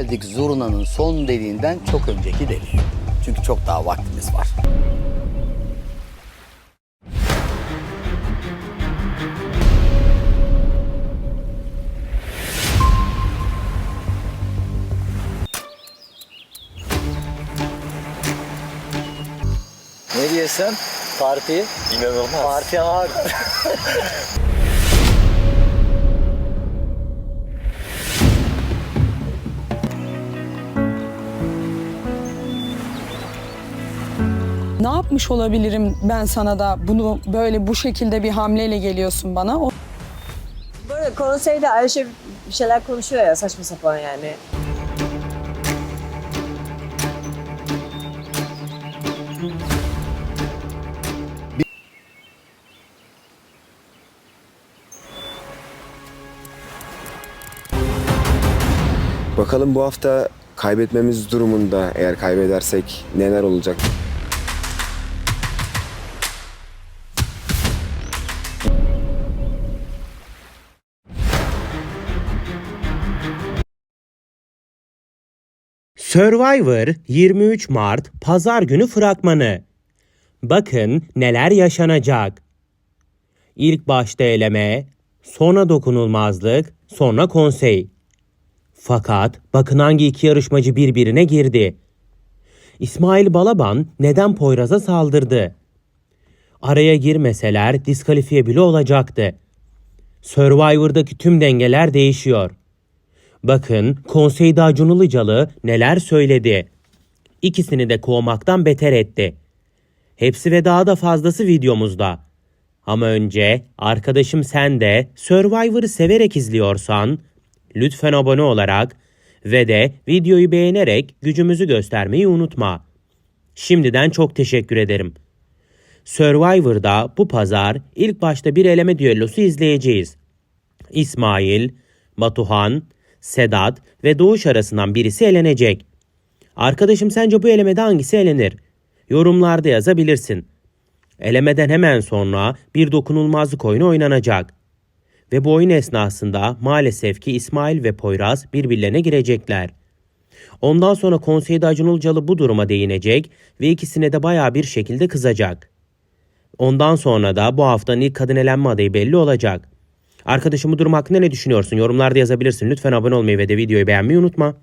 Geldik Zurna'nın son deliğinden çok önceki deliğe. Çünkü çok daha vaktimiz var. Ne diyorsun? Parti? İnanılmaz. Parti hard. Ne yapmış olabilirim ben sana da bunu böyle bu şekilde bir hamleyle geliyorsun bana? O Böyle konseyde Ayşe bir şeyler konuşuyor ya saçma sapan yani. Bakalım bu hafta kaybetmemiz durumunda eğer kaybedersek neler olacak? Survivor 23 Mart Pazar günü fragmanı. Bakın neler yaşanacak. İlk başta eleme, sonra dokunulmazlık, sonra konsey. Fakat bakın hangi iki yarışmacı birbirine girdi. İsmail Balaban neden Poyraz'a saldırdı? Araya girmeseler diskalifiye bile olacaktı. Survivor'daki tüm dengeler değişiyor. Bakın konseyde Acun Ilıcalı neler söyledi. İkisini de kovmaktan beter etti. Hepsi ve daha da fazlası videomuzda. Ama önce arkadaşım sen de Survivor'ı severek izliyorsan lütfen abone olarak ve de videoyu beğenerek gücümüzü göstermeyi unutma. Şimdiden çok teşekkür ederim. Survivor'da bu pazar ilk başta bir eleme düellosu izleyeceğiz. İsmail, Batuhan, Sedat ve Doğuş arasından birisi elenecek. Arkadaşım sence bu elemede hangisi elenir? Yorumlarda yazabilirsin. Elemeden hemen sonra bir dokunulmazlık oyunu oynanacak. Ve bu oyun esnasında maalesef ki İsmail ve Poyraz birbirlerine girecekler. Ondan sonra konseyde Acun Ilıcalı bu duruma değinecek ve ikisine de baya bir şekilde kızacak. Ondan sonra da bu haftanın ilk kadın elenme adayı belli olacak. Arkadaşım durum hakkında ne düşünüyorsun? Yorumlarda yazabilirsin. Lütfen abone olmayı ve de videoyu beğenmeyi unutma.